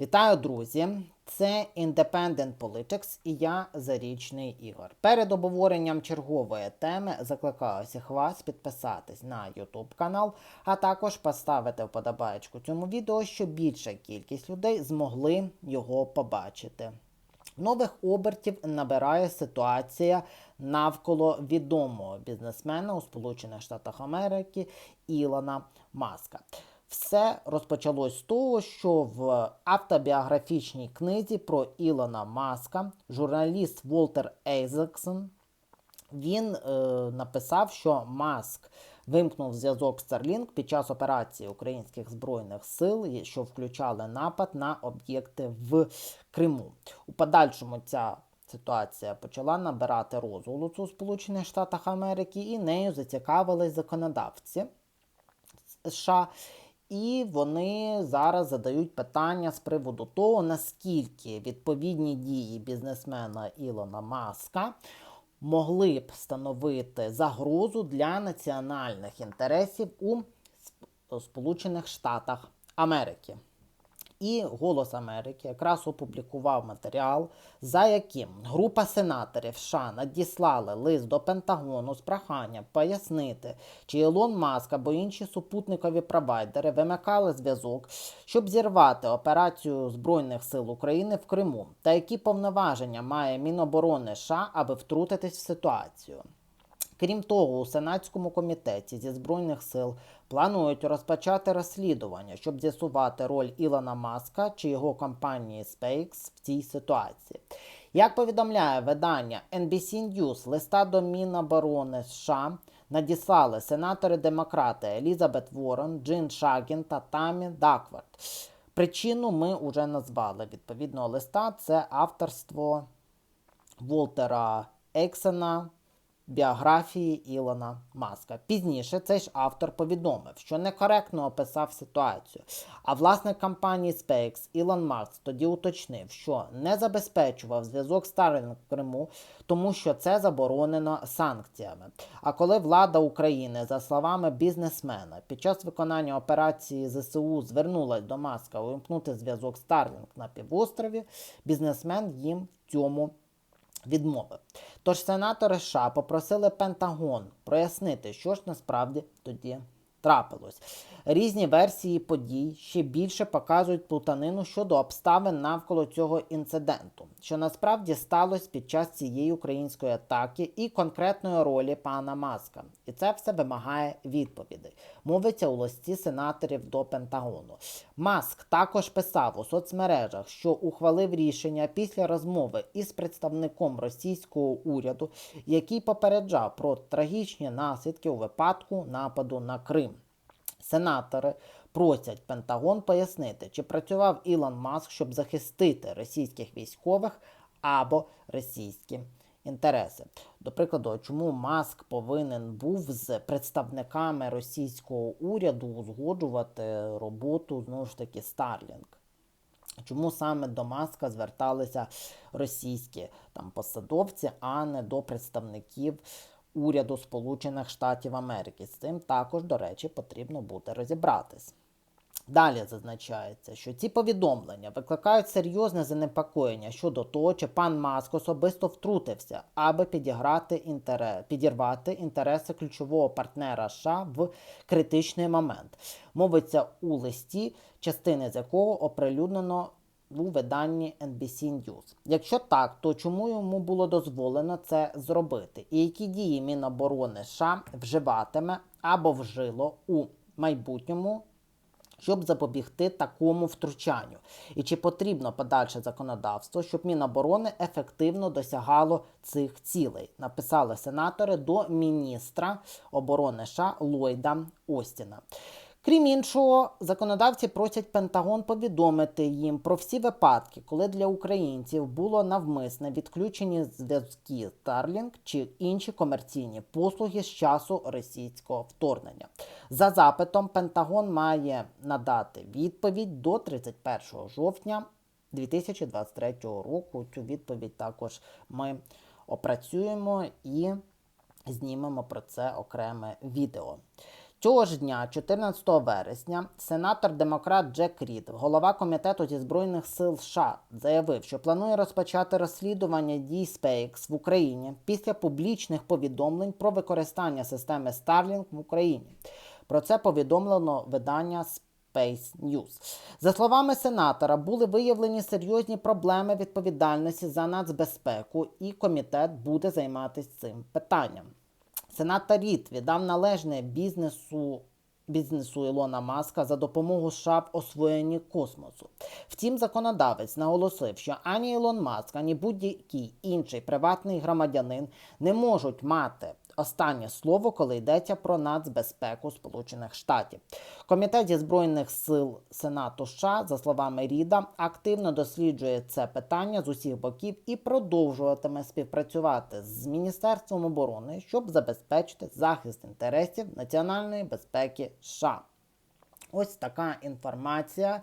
Вітаю, друзі! Це Independent Politics і я Зарічний Ігор. Перед обговоренням чергової теми закликаю всіх вас підписатись на YouTube канал, а також поставити вподобаєчку цьому відео, щоб більша кількість людей змогли його побачити. Нових обертів набирає ситуація навколо відомого бізнесмена у Сполучених Штатах Америки Ілона Маска. Все розпочалось з того, що в автобіографічній книзі про Ілона Маска журналіст Волтер Ейзексон він е, написав, що Маск вимкнув зв'язок Starlink під час операції українських збройних сил, що включали напад на об'єкти в Криму. У подальшому ця ситуація почала набирати розголосу у Сполучених Штатах Америки, і нею зацікавились законодавці США. І вони зараз задають питання з приводу того, наскільки відповідні дії бізнесмена Ілона Маска могли б становити загрозу для національних інтересів у Сполучених Штатах Америки. І Голос Америки якраз опублікував матеріал, за яким група сенаторів США надіслали лист до Пентагону з проханням пояснити, чи Ілон Маск або інші супутникові провайдери вимикали зв'язок, щоб зірвати операцію Збройних сил України в Криму, та які повноваження має Міноборони США, аби втрутитись в ситуацію. Крім того, у Сенатському комітеті зі Збройних сил планують розпочати розслідування, щоб з'ясувати роль Ілона Маска чи його компанії SpaceX в цій ситуації. Як повідомляє видання NBC News, листа до Міноборони США надіслали сенатори-демократи Елізабет Ворон, Джин Шагін та Тамі Даквард. Причину ми вже назвали відповідного листа. Це авторство Волтера Ексена біографії Ілона Маска. Пізніше цей ж автор повідомив, що некоректно описав ситуацію. А власник компанії SpaceX Ілон Маск тоді уточнив, що не забезпечував зв'язок Starlink в Криму, тому що це заборонено санкціями. А коли влада України, за словами бізнесмена, під час виконання операції ЗСУ звернулась до Маска увімкнути зв'язок Starlink на півострові, бізнесмен їм в цьому відмовив. Тож сенатори США попросили Пентагон прояснити, що ж насправді тоді трапилось. Різні версії подій ще більше показують плутанину щодо обставин навколо цього інциденту, що насправді сталося під час цієї української атаки і конкретної ролі пана Маска. І це все вимагає відповідей. Мовиться у листі сенаторів до Пентагону. Маск також писав у соцмережах, що ухвалив рішення після розмови із представником російського уряду, який попереджав про трагічні наслідки у випадку нападу на Крим. Сенатори просять Пентагон пояснити, чи працював Ілон Маск, щоб захистити російських військових або російські інтереси. До прикладу, чому Маск повинен був з представниками російського уряду узгоджувати роботу знову ж таки Starlink? Чому саме до Маска зверталися російські там посадовці, а не до представників уряду Сполучених Штатів Америки. З цим також, до речі, потрібно буде розібратись. Далі зазначається, що ці повідомлення викликають серйозне занепокоєння щодо того, чи пан Маск особисто втрутився, аби підіграти інтерес, підірвати інтереси ключового партнера США в критичний момент. Мовиться у листі, частини з якого оприлюднено у виданні NBC News. Якщо так, то чому йому було дозволено це зробити? І які дії Міноборони США вживатиме або вжило у майбутньому? Щоб запобігти такому втручанню, і чи потрібно подальше законодавство, щоб Міноборони ефективно досягало цих цілей, написали сенатори до міністра оборони США Ллойда Остіна. Крім іншого, законодавці просять Пентагон повідомити їм про всі випадки, коли для українців було навмисне відключені зв'язки Starlink чи інші комерційні послуги з часу російського вторгнення. За запитом, Пентагон має надати відповідь до 31 жовтня 2023 року. Цю відповідь також ми опрацюємо і знімемо про це окреме відео. Цього ж дня, 14 вересня, сенатор-демократ Джек Рід, голова комітету зі збройних сил США, заявив, що планує розпочати розслідування дій SpaceX в Україні після публічних повідомлень про використання системи Starlink в Україні. Про це повідомлено видання Space News. За словами сенатора, були виявлені серйозні проблеми відповідальності за нацбезпеку, і комітет буде займатися цим питанням. Сенатор Рід віддав належне бізнесу. Бізнесу Ілона Маска за допомогою США в освоєнні космосу. Втім, законодавець наголосив, що ані Ілон Маск, ані будь-який інший приватний громадянин не можуть мати останнє слово, коли йдеться про нацбезпеку Сполучених Штатів. Комітет зі збройних сил Сенату США, за словами Ріда, активно досліджує це питання з усіх боків і продовжуватиме співпрацювати з Міністерством оборони, щоб забезпечити захист інтересів національної безпеки США. Ось така інформація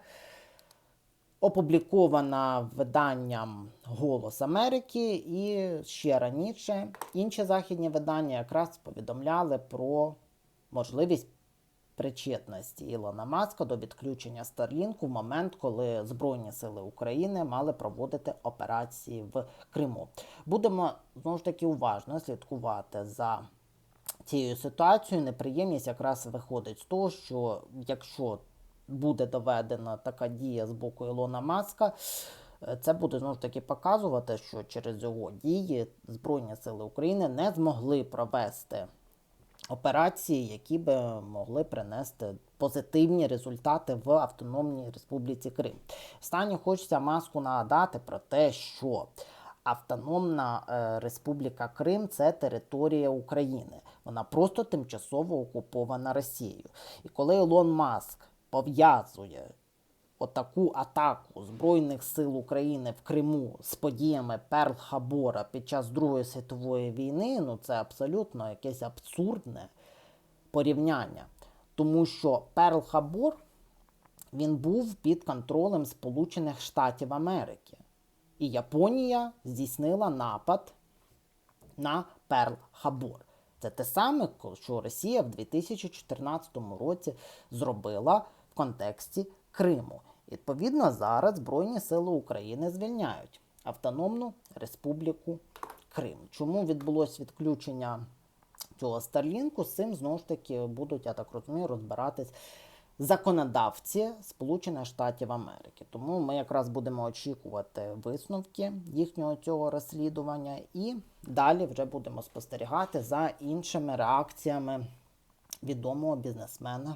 опублікована виданням Голос Америки, і ще раніше інші західні видання якраз повідомляли про можливість причетності Ілона Маска до відключення Старлінку в момент, коли Збройні сили України мали проводити операції в Криму. Будемо знову ж таки уважно слідкувати за цією ситуацією. Неприємність якраз виходить з того, що якщо буде доведена така дія з боку Ілона Маска, е, це буде знову ж таки показувати, що через його дії Збройні Сили України не змогли провести операції, які би могли принести позитивні результати в Автономній Республіці Крим. Останнє хочеться маску нагадати про те, що Автономна е, Республіка Крим це територія України. Вона просто тимчасово окупована Росією. І коли Ілон Маск пов'язує отаку атаку Збройних сил України в Криму з подіями Перл Хабора під час Другої світової війни, ну це абсолютно якесь абсурдне порівняння. Тому що Перл Хабор він був під контролем Сполучених Штатів Америки. І Японія здійснила напад на Перл Хабор. Це те саме, що Росія в 2014 році зробила контексті Криму. Відповідно, зараз Збройні Сили України звільняють Автономну Республіку Крим. Чому відбулось відключення цього Старлінку? З цим знову ж таки будуть, я так розумію, розбиратись законодавці Сполучених Штатів Америки. Тому ми якраз будемо очікувати висновки їхнього цього розслідування, і далі вже будемо спостерігати за іншими реакціями відомого бізнесмена